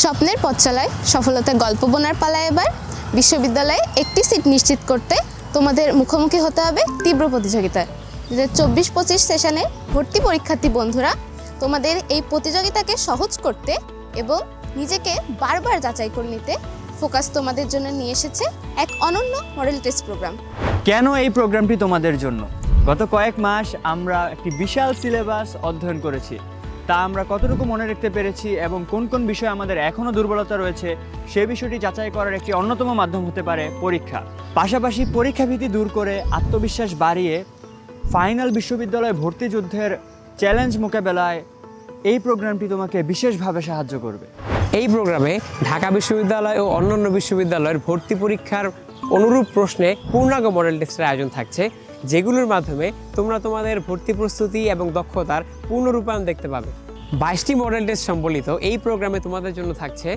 স্বপ্নের পথ চালায় সফলতার গল্প বোনার পালা এবার বিশ্ববিদ্যালয়ে একটি সিট নিশ্চিত করতে তোমাদের মুখোমুখি হতে হবে তীব্র প্রতিযোগিতায়। হাজার চব্বিশ পঁচিশ সেশনে ভর্তি পরীক্ষার্থী বন্ধুরা, তোমাদের এই প্রতিযোগিতাকে সহজ করতে এবং নিজেকে বারবার যাচাই করে নিতে ফোকাস তোমাদের জন্য নিয়ে এসেছে এক অনন্য মডেল টেস্ট প্রোগ্রাম। কেন এই প্রোগ্রামটি তোমাদের জন্য? গত কয়েক মাস আমরা একটি বিশাল সিলেবাস অধ্যয়ন করেছি। তা আমরা কতটুকু মনে রাখতে পেরেছি এবং কোন কোন বিষয়ে আমাদের এখনও দুর্বলতা রয়েছে, সে বিষয়টি যাচাই করার একটি অন্যতম মাধ্যম হতে পারে পরীক্ষা। পাশাপাশি পরীক্ষা ভীতি দূর করে আত্মবিশ্বাস বাড়িয়ে ফাইনাল বিশ্ববিদ্যালয় ভর্তি যুদ্ধের চ্যালেঞ্জ মোকাবেলায় এই প্রোগ্রামটি তোমাকে বিশেষভাবে সাহায্য করবে। এই প্রোগ্রামে ঢাকা বিশ্ববিদ্যালয় ও অন্যান্য বিশ্ববিদ্যালয়ের ভর্তি পরীক্ষার অনুরূপ প্রশ্নে পূর্ণাঙ্গ মডেল টেস্টের আয়োজন থাকছে, যেগুলোর মাধ্যমে তোমরা তোমাদের ভর্তি প্রস্তুতি এবং দক্ষতার পূর্ণ রূপায়ণ দেখতে পাবে। বাইশটি মডেল টেস্ট সম্বলিত এই প্রোগ্রামে তোমাদের জন্য থাকছে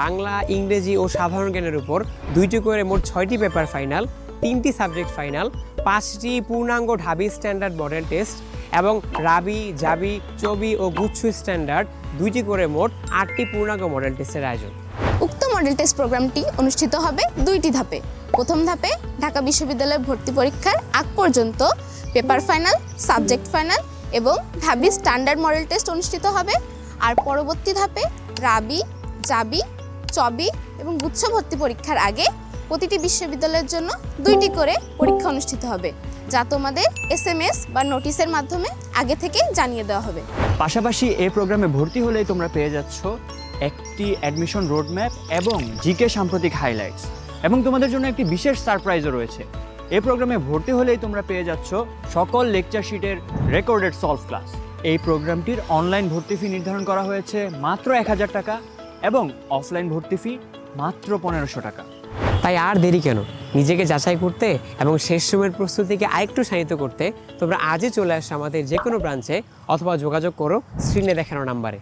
বাংলা, ইংরেজি ও সাধারণ জ্ঞানের উপর দুইটি করে মোট ছয়টি পেপার ফাইনাল তিনটি সাবজেক্ট ফাইনাল পাঁচটি পূর্ণাঙ্গ ঢাবি স্ট্যান্ডার্ড মডেল টেস্ট এবং রাবি, জাবি, চবি ও গুচ্ছু স্ট্যান্ডার্ড দুইটি করে মোট আটটি পূর্ণাঙ্গ মডেল টেস্টের আয়োজন। উক্ত মডেল টেস্ট প্রোগ্রামটি অনুষ্ঠিত হবে দুইটি ধাপে। প্রথম ধাপে ঢাকা বিশ্ববিদ্যালয়ের ভর্তি পরীক্ষার আগ পর্যন্ত পেপার ফাইনাল, সাবজেক্ট ফাইনাল এবং ঢাবি স্ট্যান্ডার্ড মডেল টেস্ট অনুষ্ঠিত হবে। আর পরবর্তী ধাপে রাবি, জাবি, চবি এবং গুচ্ছ ভর্তি পরীক্ষার আগে প্রতিটি বিশ্ববিদ্যালয়ের জন্য দুইটি করে পরীক্ষা অনুষ্ঠিত হবে, যা তোমাদের এস এম এস বা নোটিশের মাধ্যমে আগে থেকে জানিয়ে দেওয়া হবে। পাশাপাশি এই প্রোগ্রামে ভর্তি হলেই তোমরা পেয়ে যাচ্ছ একটি অ্যাডমিশন রোডম্যাপ এবং জিকে সাম্প্রতিক হাইলাইটস। এবং তোমাদের জন্য একটি বিশেষ সারপ্রাইজও রয়েছে। এই প্রোগ্রামে ভর্তি হলেই তোমরা পেয়ে যাচ্ছ সকল লেকচার শিটের রেকর্ডেড সলভ ক্লাস এই প্রোগ্রামটির অনলাইন ভর্তি ফি নির্ধারণ করা হয়েছে মাত্র এক হাজার টাকা এবং অফলাইন ভর্তি ফি মাত্র পনেরোশো টাকা। তাই আর দেরি কেন? নিজেকে যাচাই করতে এবং শেষ সময়ের প্রস্তুতিকে আরেকটু শানিত করতে তোমরা আজই চলে আসো আমাদের যে কোনো ব্রাঞ্চে অথবা যোগাযোগ করো স্ক্রিনে দেখানো নাম্বারে